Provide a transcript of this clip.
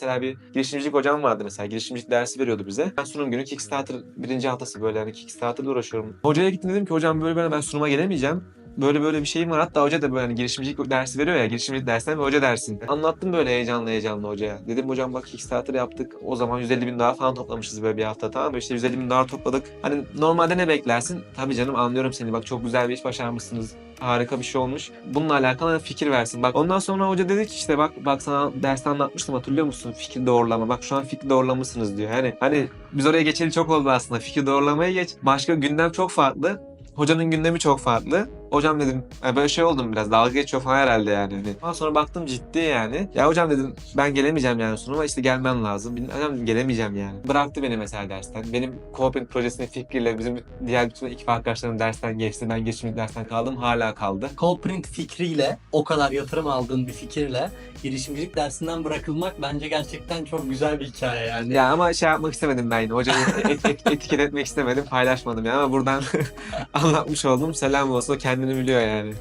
Mesela bir girişimcilik hocam vardı mesela. Girişimcilik dersi veriyordu bize. Ben sunum günü Kickstarter birinci haftası böyle hani Kickstarter'da uğraşıyorum. Hocaya gittim dedim ki hocam böyle böyle ben sunuma gelemeyeceğim. Böyle böyle bir şeyim var. Hatta hoca da böyle hani girişimcilik dersi veriyor ya. Girişimcilik dersinden hoca dersinde. Anlattım böyle heyecanlı heyecanlı hocaya. Dedim hocam bak Kickstarter yaptık. O zaman 150 bin dolar falan toplamışız böyle bir hafta tamam mı? İşte 150 bin dolar topladık. Hani normalde ne beklersin? Tabii canım anlıyorum seni. Bak çok güzel bir iş başarmışsınız. Harika bir şey olmuş. Bununla alakalı fikir versin. Bak ondan sonra hoca dedi ki işte bak bak sana derste anlatmıştım hatırlıyor musun? Fikir doğrulama. Bak şu an fikir doğrulamışsınız diyor. Yani hani biz oraya geçeli çok oldu aslında. Fikir doğrulamaya geç. Başka gündem çok farklı. Hocanın gündemi çok farklı. Hocam dedim "e, böyle şey oldum biraz dalga geçiyor falan herhalde yani. Hani. Ondan sonra baktım ciddi yani. Ya hocam dedim ben gelemeyeceğim yani sunuma işte gelmen lazım. Hocam dedim, gelemeyeceğim yani. Bıraktı beni mesela dersten. Benim Cooping projesinin fikriyle bizim diğer bütün ekip arkadaşlarım dersten geçti. Ben geçimlik dersten kaldım hala kaldı. Coprint fikriyle, o kadar yatırım aldığın bir fikirle girişimcilik dersinden bırakılmak bence gerçekten çok güzel bir hikaye yani. Ya ama şey yapmak istemedim ben yine. Hocayı et- et- etiket etmek istemedim. Paylaşmadım ya ama buradan anlatmış oldum. Selam olsun. O kendini biliyor yani.